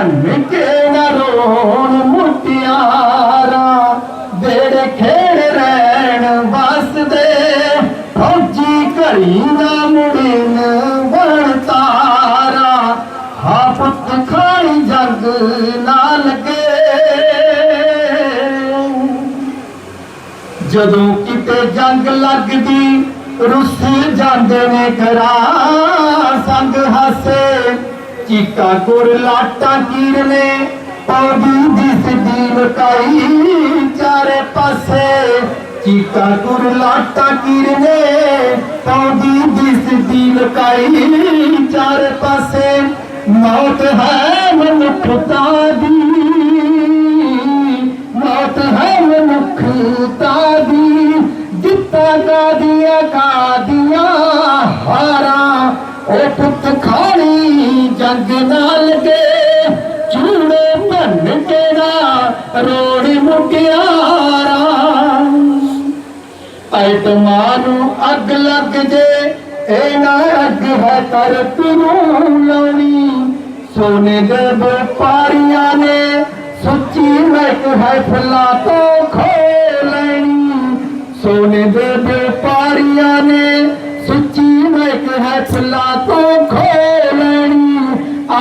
ਭੰਨ ਕੇ ਨਾ ਰੋਣ ਮੁਟਿਆਰਾ ਬੇੜੇ ਖੇੜ ਰਹਿਣ ਵਸਦੇ ਫੌਜੀ ਘੜੀ ਨਾ ਮੁੜਨ ਵਣ ਤਾਰਾ ਹਾ ਪੁੱਤ ਖਾਣੀ ਜੰਗ ਨਾ ਲੱਗੇ ਜਦੋਂ ਕਿਤੇ ਜੰਗ ਲੱਗਦੀ ਰੁੱਸ ਜਾਂਦੇ ਨੇ ਕਰਾ ਸੰਗ ਹਾਸੇ ਚੀਕਾ ਗੁਰ ਲਾਟਾਂ ਕੀਰਨੇ ਪੌਦੀ ਦਿਸਦੀ ਲਕਾਈ ਚਾਰੇ ਪਾਸੇ। ਚੀਕਾ ਗੁਰ ਲਾਟਾਂ ਕੀਰਨੇ ਪੌਦੀ ਦਿਸਦੀ ਲਕਾਈ ਚਾਰੇ ਪਾਸੇ। ਮੌਤ ਹੈ ਮਨੁੱਖਤਾ ਦੀ ਮੌਤ ਹੈ ਮਨੁੱਖਤਾ ਦੀ ਦਿੱਤਾ ਗਾਦੀਆਂ ਗਾਦੀਆਂ ਹਾਰਾਂ, ਉਹ ਪੁੱਤ ਖਾਣੀ ਜੰਗ ਨਾਲ ਲਗੇ ਚੂੜੇ ਭੰਨ ਕੇ ਨਾ ਰੋੜੀ ਮੁਟਿਆਰਾਂ ਐਟਮਾਂ ਨੂੰ ਅੱਗ ਲੱਗ ਜੇ ਇਹ ਨਾ ਅੱਗ ਹੈ ਤਰਤ ਨੂੰ ਲਾਉਣੀ। ਸੋਨੇ ਦੇ ਵਪਾਰੀਆਂ ਨੇ ਸੁੱਚੀ ਮਹਿਕ ਹੈ ਫੁੱਲਾਂ ਤੋਂ ਖੋ ਲੈਣੀ। ਸੋਨੇ ਦੇ ਵਪਾਰੀਆਂ ਨੇ ਸੁੱਚੀ ਮਹਿਕ ਹੈ ਫੁੱਲਾਂ ਤੋਂ ਖੋ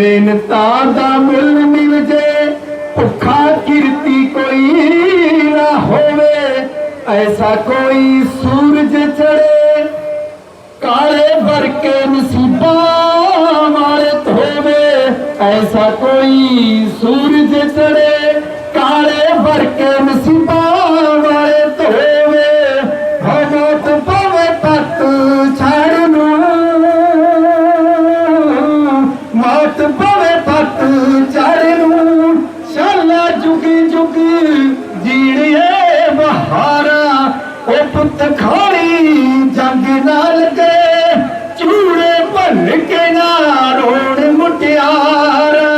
ਮਿਹਨਤਾਂ ਦਾ ਮੁੱਲ ਮਿਲ ਜੇ, ਭੁੱਖਾ ਕਿਰਤੀ ਕੋਈ ਨਾ ਹੋਵੇ, ਐਸਾ ਕੋਈ ਸੂਰਜ ਚੜੇ ਕਾਲੇ ਵਰਕੇ ਨਸੀਬਾਂ ਵਾਲੇ ਹੋਵੇ, ਐਸਾ ਕੋਈ ਸੂਰਜ ਚੜੇ ਕਾਲੇ ਵਰਕੇ ਨਸੀਬਾਂ ਸ਼ਾਲਾ ਜੁਗੀ ਜੁਗੀ ਬਹਾਰਾ, ਉਹ ਪੁੱਤ ਖਾਣੀ ਜੰਗ ਨਾਲ ਗਏ ਚੂੜੇ ਭੰਨ ਕੇ ਨਾ ਰੋਣ ਮੁਟਿਆਰਾ।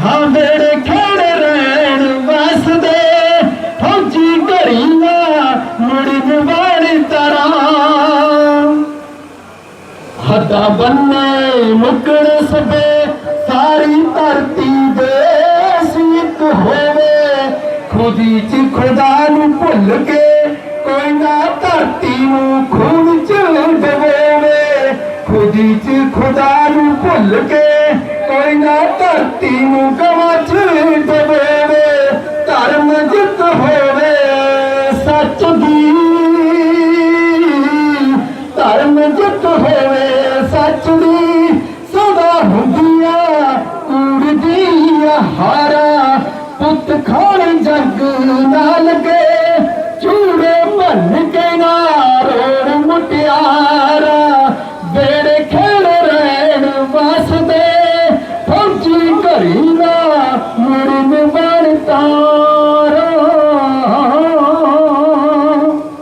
ਹਾਂ ਵੇੜੇ ਖੇੜ ਰਹਿਣ ਵਸਦੇ ਫੌਜੀ ਘਰੀ ਨਾ ਮੁੜਨ ਵਾਲੀ ਤਰਾਂ ਹੱਦਾਂ ਬੰਨੇ ਮੁਕੜ ਸਭੇ ਸਾਰੀ ਧਰਤੀ ਖੁਦੀ ਚ ਖੁਦਾ ਨੂੰ ਭੁੱਲ ਕੇ ਕੋਈ ਨਾ ਧਰਤੀ ਨੂੰ ਖੂਨ ਚ ਡਬੋਵੇ ਖੁਦੀ ਚ ਖੁਦਾ ਨੂੰ ਭੁੱਲ ਕੇ ਕੋਈ ਨਾ ਧਰਤੀ ਨੂੰ ਗਵਾਂ ਚ ਡਬੋਵੇ ਧਰਮ ਜਿੱਤ ਹੋਵੇ, ਸੱਚ ਦੀ। ਧਰਮ ਜਿੱਤ ਹੋਵੇ, ਸੱਚ ਦੀ। ਸਦਾ ਹੁੰਦੀਆਂ ਕੂੜ ਦੀ ਹਾਰਾ। ਪੁੱਤ ਖਾਣ ਜੱਗ ਨਾ ਲਗੇ, ਚੂੜੇ ਭੰਨ ਕੇ ਨਾ ਰੋਣ ਮੁਟਿਆਰਾ। ਬੇੜੇ ਖੇੜ ਰਹਿਣ ਵਸਦੇ ਫੌਜੀ ਘਰੀ ਨਾ ਮੁੜਨ ਬਣ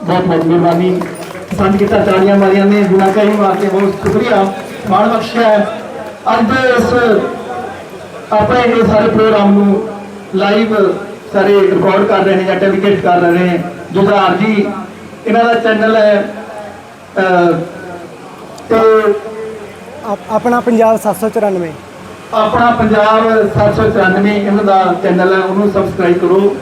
ਬਹੁਤ ਬਹੁਤ ਮਿਹਰਬਾਨੀ। ਪਸੰਦ ਕੀਤਾ ਤਾੜੀਆਂ ਮਾਰੀਆਂ ਨੇ ਗੁਨਾ ਕਹੀ ਵਾਸਤੇ ਬਹੁਤ ਸ਼ੁਕਰੀਆ। ਮਾਣ ਬਖਸ਼ਿਆ ਅੱਜ ਇਸ ਆਪਣੇ ਇਹ ਸਾਰੇ ਪ੍ਰੋਗਰਾਮ ਨੂੰ ਲਾਈਵ ਸਾਰੇ ਰਿਕਾਰਡ ਕਰ ਰਹੇ ਨੇ ਜਾਂ ਟੈਲੀਕੇਟ ਕਰ ਰਹੇ ਨੇ। ਜੁਝਾਰ ਜੀ ਇਹਨਾਂ ਦਾ ਚੈਨਲ ਹੈ ਤੇ ਆਪ- ਆਪਣਾ ਪੰਜਾਬ 794 ਆਪਣਾ ਪੰਜਾਬ 794 ਇਹਨਾਂ ਦਾ ਚੈਨਲ ਹੈ ਉਹਨੂੰ ਸਬਸਕ੍ਰਾਈਬ ਕਰੋ।